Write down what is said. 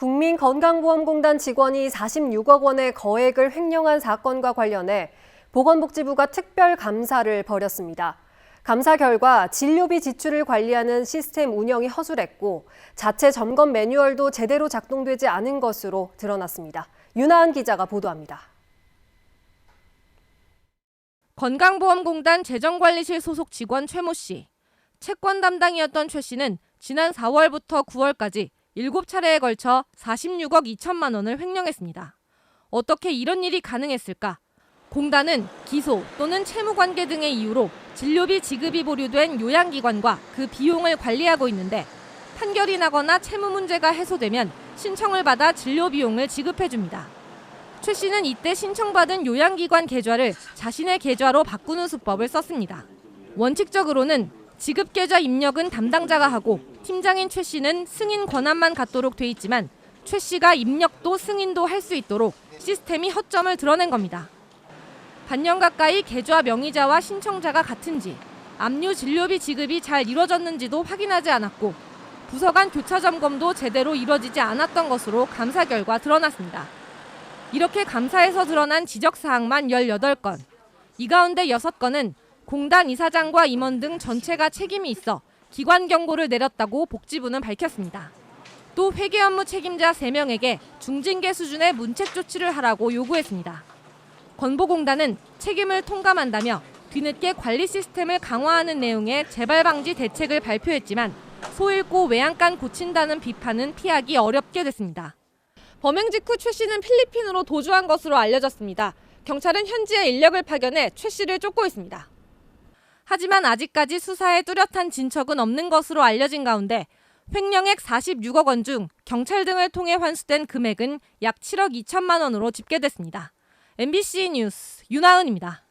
국민건강보험공단 직원이 46억 원의 거액을 횡령한 사건과 관련해 보건복지부가 특별 감사를 벌였습니다. 감사 결과 진료비 지출을 관리하는 시스템 운영이 허술했고 자체 점검 매뉴얼도 제대로 작동되지 않은 것으로 드러났습니다. 윤하은 기자가 보도합니다. 건강보험공단 재정관리실 소속 직원 최모 씨. 채권 담당이었던 최 씨는 지난 4월부터 9월까지 7차례에 걸쳐 46억 2천만 원을 횡령했습니다. 어떻게 이런 일이 가능했을까? 공단은 기소 또는 채무관계 등의 이유로 진료비 지급이 보류된 요양기관과 그 비용을 관리하고 있는데 판결이 나거나 채무 문제가 해소되면 신청을 받아 진료 비용을 지급해 줍니다. 최 씨는 이때 신청받은 요양기관 계좌를 자신의 계좌로 바꾸는 수법을 썼습니다. 원칙적으로는 지급 계좌 입력은 담당자가 하고 팀장인 최 씨는 승인 권한만 갖도록 돼 있지만 최 씨가 입력도 승인도 할 수 있도록 시스템이 허점을 드러낸 겁니다. 반년 가까이 계좌 명의자와 신청자가 같은지 압류 진료비 지급이 잘 이루어졌는지도 확인하지 않았고 부서 간 교차 점검도 제대로 이루어지지 않았던 것으로 감사 결과 드러났습니다. 이렇게 감사에서 드러난 지적 사항만 18건. 이 가운데 6건은 공단 이사장과 임원 등 전체가 책임이 있어 기관 경고를 내렸다고 복지부는 밝혔습니다. 또 회계 업무 책임자 3명에게 중징계 수준의 문책 조치를 하라고 요구했습니다. 건보공단은 책임을 통감한다며 뒤늦게 관리 시스템을 강화하는 내용의 재발 방지 대책을 발표했지만 소잃고 외양간 고친다는 비판은 피하기 어렵게 됐습니다. 범행 직후 최 씨는 필리핀으로 도주한 것으로 알려졌습니다. 경찰은 현지에 인력을 파견해 최 씨를 쫓고 있습니다. 하지만 아직까지 수사에 뚜렷한 진척은 없는 것으로 알려진 가운데 횡령액 46억 원 중 경찰 등을 통해 환수된 금액은 약 7억 2천만 원으로 집계됐습니다. MBC 뉴스 윤하은입니다.